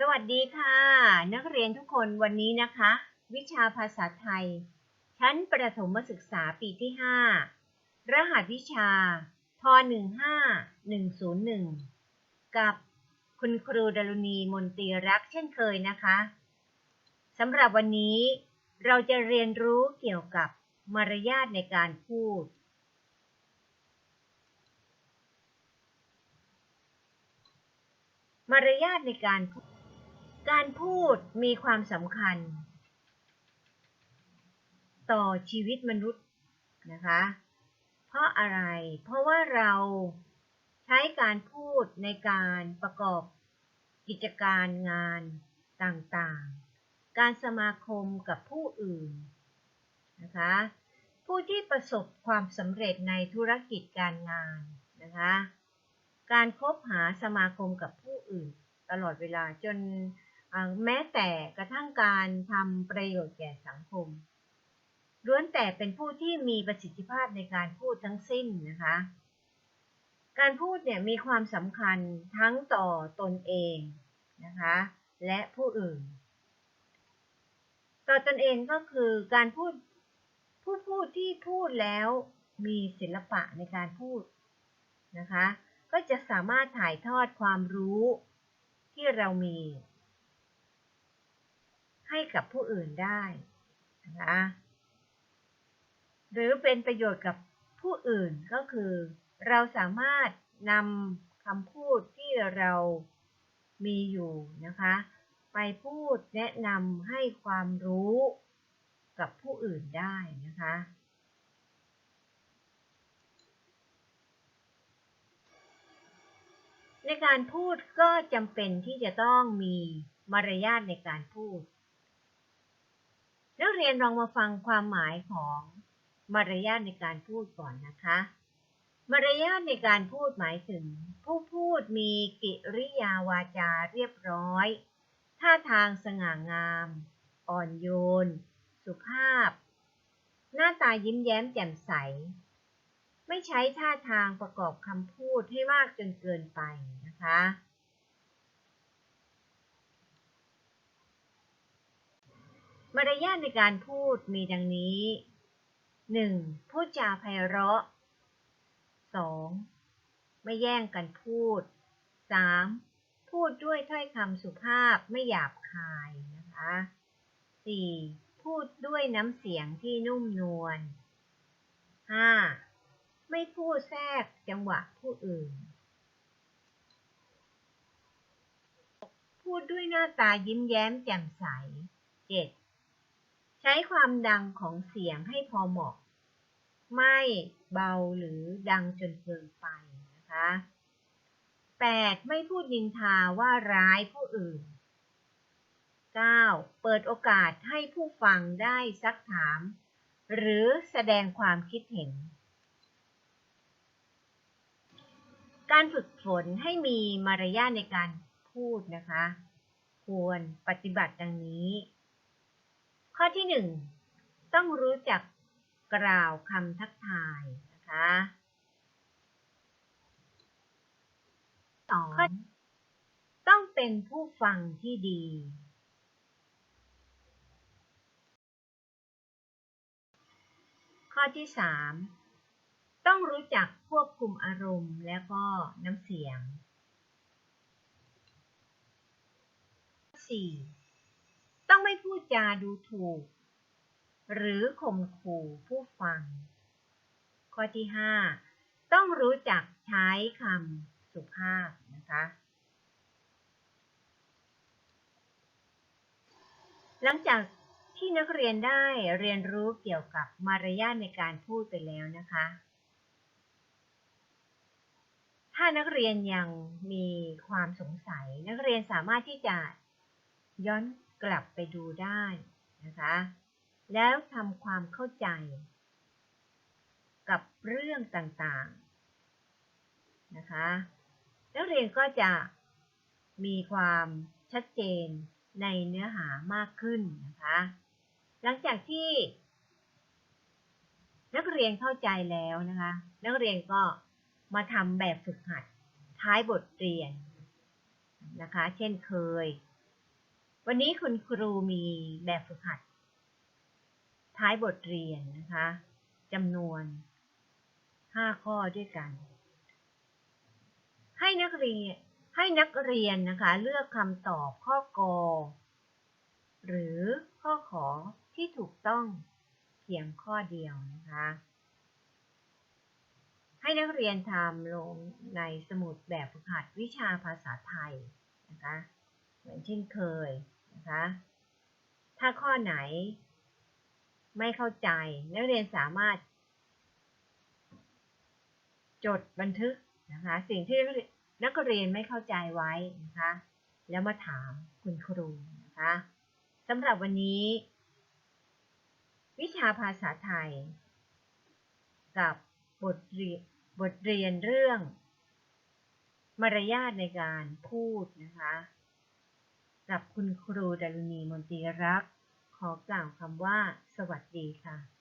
สวัสดีค่ะ นักเรียนทุกคนวันนี้นะคะ วิชาภาษาไทย ชั้นประถมศึกษาปีที่ 5 รหัสวิชาท15101 กับคุณครูดารุณีมนตรีรักเช่นเคยนะคะสำหรับวันนี้เราจะเรียนรู้เกี่ยวกับมารยาทในการพูดมารยาทในการพูด การพูดมีความสำคัญ ต่อชีวิตมนุษย์นะคะ เพราะอะไร เพราะว่าเราใช้การพูดในการประกอบกิจการงานต่างๆ การสมาคมกับผู้อื่นนะคะ ผู้ที่ประสบความสำเร็จในธุรกิจการงานนะคะ การคบหาสมาคมกับผู้อื่นตลอดเวลาจน แม้แต่กระทั่งการทำประโยชน์แก่สังคมล้วนแต่เป็นผู้ที่มีประสิทธิภาพในการพูดทั้งสิ้นนะคะ การพูดเนี่ยมีความสำคัญทั้งต่อตนเองนะคะ และผู้อื่น ต่อตนเองก็คือการพูดผู้พูดที่พูดแล้วมีศิลปะในการพูดนะคะ ก็จะสามารถถ่ายทอดความรู้ที่เรามี ให้กับผู้อื่นได้นะหรือเป็นประโยชน์กับผู้อื่นก็คือ เราสามารถนำคำพูดที่เรามีอยู่นะคะ ไปพูดแนะนำให้ความรู้กับผู้อื่นได้นะคะในการพูดก็จำเป็นที่จะต้องมีมารยาทในการพูด นักเรียนลองมาฟังความหมายของมารยาทในการพูดก่อนนะคะ มารยาทในการพูดหมายถึง ผู้พูดมีกิริยาวาจาเรียบร้อย ท่าทางสง่างาม อ่อนโยน สุภาพ หน้าตายิ้มแย้มแจ่มใส ไม่ใช้ท่าทางประกอบคำพูดให้มากจนเกินไปนะคะ มารยาทในการพูดมีดังนี้ 1. พูดจาไพเราะ 2. ไม่แย่งกันพูด 3. พูดด้วยถ้อยคำสุภาพไม่หยาบคายนะคะ 4. พูดด้วยน้ำเสียงที่นุ่มนวล 5. ไม่พูดแทรกจังหวะผู้อื่น พูดด้วยหน้าตายิ้มแย้มแจ่มใส 7. ช้ความดังของเสียงให้พอเหมาะ ไม่เบาหรือดังจนเกินไปนะคะ 8. ไม่พูดนินทาว่าร้ายผู้อื่น 9. เปิดโอกาสให้ผู้ฟังได้ซักถาม หรือแสดงความคิดเห็น การฝึกฝนให้มีมารยาทในการพูดนะคะ ควรปฏิบัติดังนี้ ข้อที่หนึ่งต้องรู้จักกล่าวคำทักทายนะคะสองต้องเป็นผู้ฟังที่ดีข้อที่สามต้องรู้จักควบคุมอารมณ์และก็น้ำเสียง 4. พูดจาดูถูก หรือข่มขู่ผู้ฟัง ข้อที่ 5 ต้องรู้จักใช้คำสุภาพนะคะ หลังจากที่นักเรียนได้เรียนรู้เกี่ยวกับมารยาทในการพูดไปแล้วนะคะ ถ้านักเรียนยังมีความสงสัย นักเรียนสามารถที่จะย้อน กลับไปดูได้นะคะ แล้วทำความเข้าใจ กับเรื่องต่างๆนะคะนักเรียนก็จะมีความชัดเจนในเนื้อหามากขึ้นนะคะ หลังจากที่ นักเรียนเข้าใจแล้วนะคะ นักเรียนก็มาทำแบบฝึกหัดท้ายบทเรียนนะคะ เช่นเคย วันนี้คุณครูมีแบบฝึกหัด ท้ายบทเรียนนะคะจำนวน 5 ข้อด้วยกัน ให้นักเรียนให้นักเรียนนะคะเลือกคำตอบข้อกอหรือข้อขอที่ถูกต้องเพียงข้อเดียวนะคะ ให้นักเรียนทำลงในสมุดแบบฝึกหัดวิชาภาษาไทยนะคะ เหมือนเช่นเคย นะคะ ถ้าข้อไหนไม่เข้าใจ นักเรียนสามารถ จดบันทึกนะคะ สิ่งที่นักเรียนไม่เข้าใจไว้นะคะ แล้วมาถามคุณครูนะคะสำหรับวันนี้ วิชาภาษาไทย กับบทเรียนบทเรียนเรื่อง มารยาทในการพูดนะคะ กับคุณครูดารุณีมนตรีรัก ขอกล่าวคำว่า สวัสดีค่ะ